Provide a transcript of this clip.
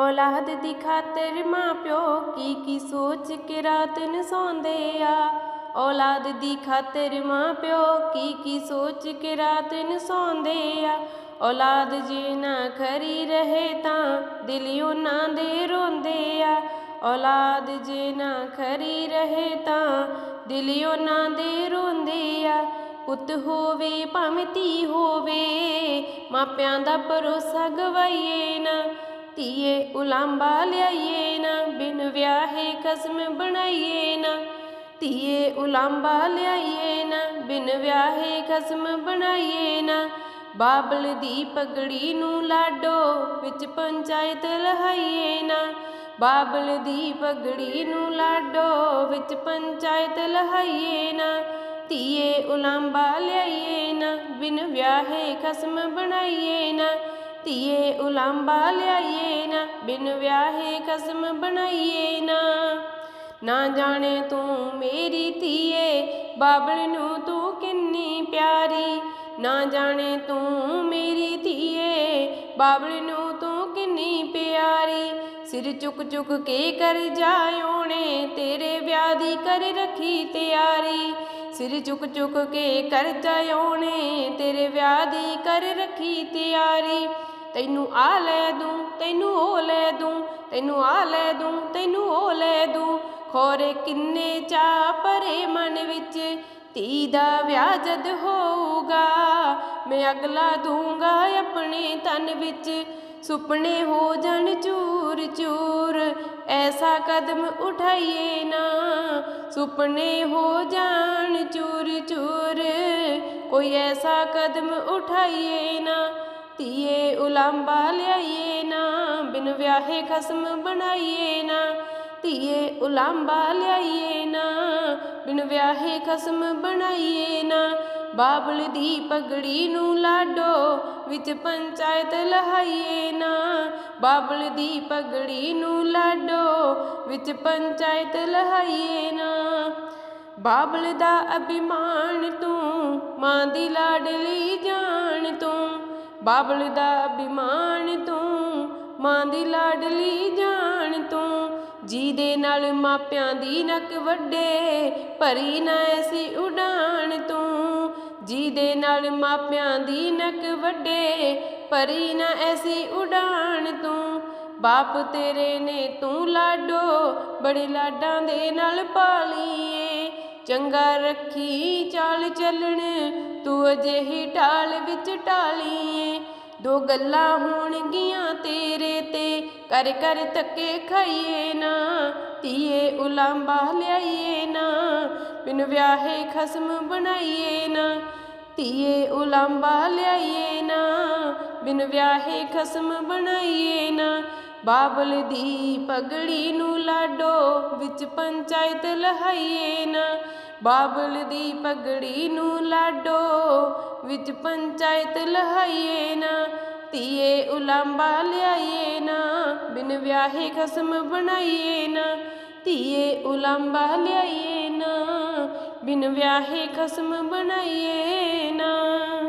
ਔਲਾਦ ਦੀ ਖਾਤਰ ਮਾਂ ਪਿਓ ਕੀ ਕੀ ਸੋਚ ਕੇ ਰਾਤ ਨੂੰ ਸੌਂਦੇ ਆ? ਔਲਾਦ ਦੀ ਖਾਤਰ ਮਾਂ ਪਿਓ ਕੀ ਕੀ ਸੋਚ ਕੇ ਰਾਤ ਨੂੰ ਸੌਂਦੇ ਆ? ਔਲਾਦ ਜੇ ਨਾ ਖਰੀ ਰਹੇ ਤਾਂ ਦਿਲ ਉਹਨਾਂ ਦੇ ਰੋਂਦੇ ਆ। ਔਲਾਦ ਜੇ ਨਾ ਖਰੀ ਰਹੇ ਤਾਂ ਦਿਲ ਉਹਨਾਂ ਦੇ ਰੋਂਦੇ ਆ। ਪੁੱਤ ਹੋਵੇ ਭਾਵੇਂ ਧੀ ਹੋਵੇ, ਮਾਪਿਆਂ ਦਾ ਭਰੋਸਾ ਗਵਾਈਏ ਨਾ। ਧੀਏ ਉਲਾਂਬਾ ਲਿਆਈਏ ਨਾ, ਬਿਨ ਵਿਆਹੇ ਕਸਮ ਬਣਾਈਏ ਨਾ। ਧੀਏ ਉਲਾਂਬਾ ਲਿਆਈਏ ਨਾ, ਬਿਨ ਵਿਆਹੇ ਕਸਮ ਬਣਾਈਏ ਨਾ। ਬਾਬਲ ਦੀ ਪਗੜੀ ਨੂੰ ਲਾਡੋ, ਵਿੱਚ ਪੰਚਾਇਤ ਲਹਾਈਏ ਨਾ। ਬਾਬਲ ਦੀ ਪਗੜੀ ਨੂੰ ਲਾਡੋ, ਵਿੱਚ ਪੰਚਾਇਤ ਲਹਾਈਏ ਨਾ। ਧੀਏ ਉਲਾਂਬਾ ਲਿਆਈਏ ਨਾ, ਬਿਨ ਵਿਆਹੇ ਕਸਮ ਬਣਾਈਏ ਨਾ। ਧੀਏ ਉਲਾਂਬਾ ਲਿਆਈਏ ਨਾ, ਬਿਨ ਵਿਆਹੇ ਕਸਮ ਬਣਾਈਏ ਨਾ। ਨਾ ਜਾਣੇ ਤੂੰ ਮੇਰੀ ਧੀਏ, ਬਾਬਲ ਨੂੰ ਤੂੰ ਕਿੰਨੀ ਪਿਆਰੀ। ਨਾ ਜਾਣੇ ਤੂੰ ਮੇਰੀ ਧੀਏ, ਬਾਬਲ ਨੂੰ ਤੂੰ ਕਿੰਨੀ ਪਿਆਰੀ। ਸਿਰ ਚੁੱਕ ਚੁੱਕ ਕੇ ਕਰ ਜਾਇਓਣੇ ਤੇਰੇ ਵਿਆਹ ਦੀ ਕਰ ਰੱਖੀ ਤਿਆਰੀ। ਸਿਰ ਚੁੱਕ ਚੁੱਕ ਕੇ ਕਰ ਜਾਇਓਣੇ ਤੇਰੇ ਵਿਆਹ ਦੀ ਕਰ ਰੱਖੀ ਤਿਆਰੀ। ਤੈਨੂੰ ਆ ਲੈ ਦੂੰ, ਤੈਨੂੰ ਉਹ ਲੈ ਦੂੰ, ਤੈਨੂੰ ਆ ਲੈ ਦੂੰ, ਤੈਨੂੰ ਉਹ ਲੈ ਦੂੰ। ਖੋਰੇ ਕਿੰਨੇ ਚਾ ਭਰੇ ਮਨ ਵਿੱਚ, ਧੀ ਦਾ ਵਿਆਹ ਜਦ ਹੋਊਗਾ। ਮੈਂ ਅਗਲਾ ਦੂੰਗਾ ਆਪਣੇ ਤਨ ਵਿੱਚ, ਸੁਪਨੇ ਹੋ ਜਾਣ ਚੂਰ ਚੂਰ ਐਸਾ ਕਦਮ ਉਠਾਈਏ ਨਾ, ਸੁਪਨੇ ਹੋ ਜਾਣ ਚੂਰ ਚੂਰ ਕੋਈ ਐਸਾ ਕਦਮ ਉਠਾਈਏ ਨਾ, ਧੀਏ ਉਲਾਂਬਾ ਲਿਆਈਏ ਨਾ, ਬਿਨ ਵਿਆਹੇ ਖਸਮ ਬਣਾਈਏ ਨਾ। ਧੀਏ ਉਲਾਂਬਾ ਲਿਆਈਏ ਨਾ, ਬਿਨ ਵਿਆਹੇ ਖਸਮ ਬਣਾਈਏ ਨਾ। ਬਾਬਲ ਦੀ ਪਗੜੀ ਨੂੰ ਲਾਡੋ, ਵਿੱਚ ਪੰਚਾਇਤ ਲਹਾਈਏ ਨਾ। ਬਾਬਲ ਦੀ ਪਗੜੀ ਨੂੰ ਲਾਡੋ, ਵਿੱਚ ਪੰਚਾਇਤ ਲਹਾਈਏ ਨਾ। ਬਾਬਲ ਦਾ ਅਭਿਮਾਨ ਤੂੰ ਮਾਂ ਦੀ ਲਾਡਲੀ ਬਾਬਲ ਦਾ ਅਭਿਮਾਨ ਤੂੰ, ਮਾਂ ਦੀ ਲਾਡਲੀ ਜਾਣ ਤੂੰ। ਜੀ ਦੇ ਨਾਲ ਮਾਪਿਆਂ ਦੀ ਨੱਕ ਵੱਡੇ, ਭਰੀ ਨਾ ਐਸੀ ਉਡਾਨ ਤੂੰ। ਜੀ ਦੇ ਨਾਲ ਮਾਪਿਆਂ ਦੀ ਨੱਕ ਵੱਡੇ, ਭਰੀ ਨਾ ਐਸੀ ਉਡਾਨ ਤੂੰ। ਬਾਪ ਤੇਰੇ ਨੇ ਤੂੰ ਲਾਡੋ, ਬੜੇ ਲਾਡਾਂ ਦੇ ਨਾਲ ਪਾਲੀਏ ਚੰਗਾ ਰੱਖੀ ਚਾਲ ਚੱਲਣ, ਤੂੰ ਅਜਿਹੀ ਢਾਲ ਵਿੱਚ ਢਾਲੀਏ। ਦੋ ਗੱਲਾਂ ਹੋਣਗੀਆਂ ਤੇਰੇ ਤੇ, ਕਰ ਕਰ ਤੱਕੇ ਖਾਈਏ ਨਾ, ਧੀਏ ਉਲਾਂਬਾ ਲਿਆਈਏ ਨਾ, ਬਿਨ ਵਿਆਹੇ ਖਸਮ ਬਣਾਈਏ ਨਾ। ਧੀਏ ਉਲਾਂਬਾ ਲਿਆਈਏ ਨਾ, ਬਿਨ ਵਿਆਹੇ ਖਸਮ ਬਣਾਈਏ ਨਾ। ਬਾਬਲ ਦੀ ਪਗੜੀ ਨੂੰ ਲਾਡੋ, ਵਿੱਚ ਪੰਚਾਇਤ ਲਹਾਈਏ ਨਾ। ਬਾਬਲ ਦੀ ਪਗੜੀ ਨੂੰ ਲਾਡੋ, ਵਿੱਚ ਪੰਚਾਇਤ ਲਹਾਈਏ ਨਾ, ਧੀਏ ਉਲਾਂਬਾ ਲਿਆਈਏ ਨਾ, ਬਿਨ ਵਿਆਹੇ ਖਸਮ ਬਣਾਈਏ ਨਾ, ਧੀਏ ਉਲਾਂਬਾ ਲਿਆਈਏ ਨਾ, ਬਿਨ ਵਿਆਹੇ ਖਸਮ ਬਣਾਈਏ ਨਾ।